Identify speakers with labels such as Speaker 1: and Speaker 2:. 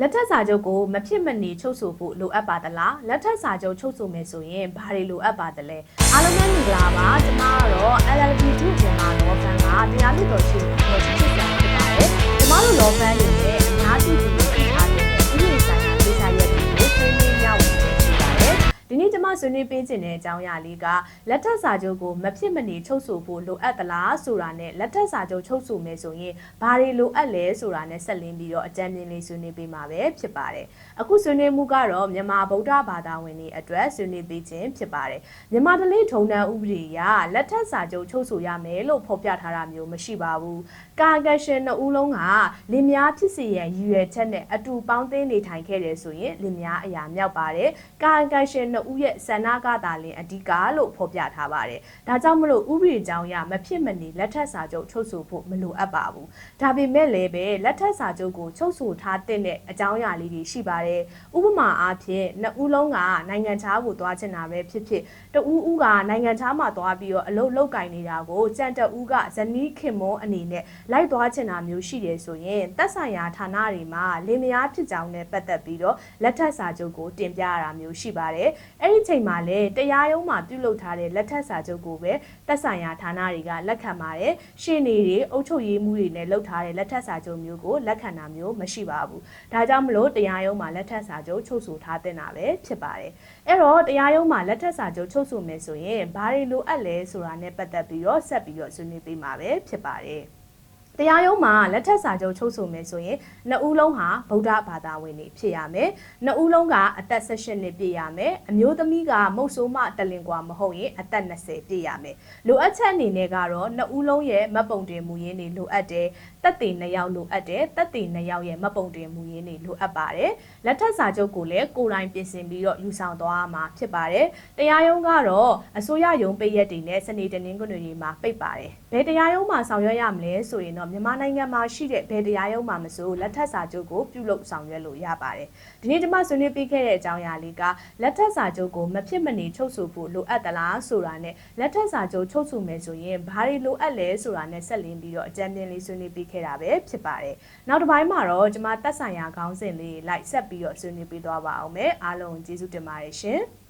Speaker 1: လက်ထပ်စာချုပ်ကိုမဖြစ်မနေချုပ်ဆိုဖို့လိုအပ်ပါသလားလက်ထပ်စာချုပ်ချုပ်ဆိုမယ်ဆိုရင်ဘာတွေလိုအပ်ပါသလဲအားလုံးပဲမင်္ဂလာပါကျွန်မကတော့ LLB2 မြန်မာ မဆွေးနွေးပေးခြင်းတဲ့အကြောင်းအရာလေးကလက်ထပ်စာချုပ်ကိုမဖြစ်မနေချုပ်ဆိုဖို့လိုအပ်သလားဆိုတာနဲ့လက်ထပ်စာချုပ်ချုပ်ဆိုမယ်ဆိုရင်ဘာတွေလိုအပ်လဲဆိုတာနဲ့ဆက်လင်းပြီးတော့အကြံဉာဏ်လေးဆွေးနွေးပေးမှာပဲဖြစ်ပါတယ်အခုဆွေးနွေးမှုကတော့မြန်မာဗုဒ္ဓဘာသာဝင်တွေအတွက်ဆွေးနွေးပေးခြင်းဖြစ်ပါတယ်မြန်မာတလေးထုံတန်းဥပဒေအရလက်ထပ်စာချုပ်ချုပ်ဆိုရမယ်လို့ဖော်ပြထားတာမျိုးမရှိပါဘူးကာကရှင်နှစ်ဦးလုံးကလင်မယားဖြစ်စီရန်ရည်ရွယ်ချက်နဲ့အတူပေါင်းသင်းနေထိုင်ခဲ့တယ်ဆိုရင်လင်မယားအရာမြောက်ပါတယ်ကာကရှင်နှစ်ဦးရဲ့ဆန္ဒကသာလင်အဓိကလို့ဖော်ပြထားပါတယ်ဒါကြောင့်မလို့ဥပဒေကြောင်းအရမဖြစ်မနေလက်ထပ်စာချုပ်ချုပ်ဆိုဖို့မလိုအပ်ပါဘူးဒါပေမဲ့လည်းပဲလက်ထပ်စာချုပ်ကိုချုပ်ဆိုထားတဲ့အကြောင်းအရာလေးတွေရှိပါတယ်ဥပမာအားဖြင့်နှစ်ဦးလုံးကနိုင်ငံခြားကိုသွားချင်တာပဲဖြစ်ဖြစ်တဦးဦးကနိုင်ငံခြားမှာသွားပြီးတော့အလုပ်လုပ်ကင်နေတာကိုကြံတဦးကဇနီးခင်မွန်းအနေနဲ့လိုက်သွားချင်တာမျိုးရှိတယ်ဆိုရင်သက်ဆိုင်ရာဌာနတွေမှာလင်မယားဖြစ်ကြောင်းနဲ့ပတ်သက်ပြီးတော့လက်ထပ်စာချုပ်ကိုတင်ပြရတာမျိုးရှိပါတယ်အဲ့ဒီချိန်မှာလည်းတရားရုံးမှာပြုလုပ်ထားတဲ့လက်ထပ်စာချုပ်ကိုပဲသက်ဆိုင်ရာဌာနတွေကလက်ခံပါတယ်ရှင်းနေတွေအုပ်ချုပ်ရေးမှုတွေနဲ့လုပ်ထားတဲ့လက်ထပ်စာချုပ်မျိုးကိုလက်ခံတာမျိုးမရှိပါဘူးဒါကြောင့်မလို့တရားရုံးမှာလက်ထပ်စာချုပ်ချုပ်ဆိုထားတဲ့တာပဲဖြစ်ပါတယ်အဲ့တော့တရားရုံးမှာလက်ထပ်စာချုပ်ချုပ်ဆိုမယ်ဆိုရင်ဘာတွေလိုအပ်လဲဆိုတာနဲ့ပတ်သက်ပြီးတော့ဆက်ပြီးတော့ဆွေးနွေးပေးမှာပဲဖြစ်ပါတယ် တရားရုံးမှာလက်ထပ်စာချုပ်ချုပ်ဆိုမယ်ဆိုရင်နှစ်ဦးလုံးဟာဗုဒ္ဓဘာသာဝင်တွေဖြစ်ရမယ်။နှစ်ဦးလုံးကအသက်18နှစ်ပြည့်ရမယ်။အမျိုးသမီးကမုတ်ဆိုးမတလင်ကွာမဟုတ်ရင်အသက်20ပြည့်ရမယ်။လိုအပ်ချက်အနေနဲ့ကတော့နှစ်ဦးလုံးရဲ့မတ်ပုံတင်မူရင်းတွေလိုအပ်တယ်။တက်တင်နှစ်ယောက်လိုအပ်တယ်။တက်တင်နှစ်ယောက်ရဲ့မတ်ပုံတင်မူရင်းတွေလိုအပ်ပါတယ်။လက်ထပ်စာချုပ်ကိုလည်းကိုယ်တိုင်ပြင်ဆင်ပြီးတော့ယူဆောင်သွားရမှာဖြစ်ပါတယ်။တရားရုံးကတော့အစိုးရရုံးပိတ်ရက်တွေနဲ့စနေတနင်္ဂနွေတွေမှာပိတ်ပါတယ်။ဘယ်တရားရုံးမှာဆောင်ရွက်ရမလဲဆိုရင်တော့မြန်မာနိုင်ငံမှာရှိတဲ့ဘယ်တရားရုံးမှာမဆိုလက်ထပ်စာချုပ်ကိုပြုလုပ်ဆောင်ရွက်လို့ရပါတယ်။ဒီနေ့ဒီမှာဆွေးနွေးပေးခဲ့တဲ့အကြောင်းအရာလေးကလက်ထပ်စာချုပ်ကိုမဖြစ်မနေချုပ်ဆိုဖို့လိုအပ်သလားဆိုတာနဲ့လက်ထပ်စာချုပ်ချုပ်ဆိုမယ်ဆိုရင်ဘာတွေလိုအပ်လဲဆိုတာနဲ့ဆက်လင်းပြီးတော့အကြံဉာဏ်လေးဆွေးနွေးပေးခဲ့တာပဲဖြစ်ပါတယ်။နောက်တစ်ပိုင်းမှာတော့ကျွန်မသက်ဆိုင်ရာခေါင်းစဉ်လေးလိုက်ဆက်ပြီးတော့ဆွေးနွေးပေးသွားပါအောင်မယ်။အားလုံးကျေးဇူးတင်ပါတယ်ရှင်။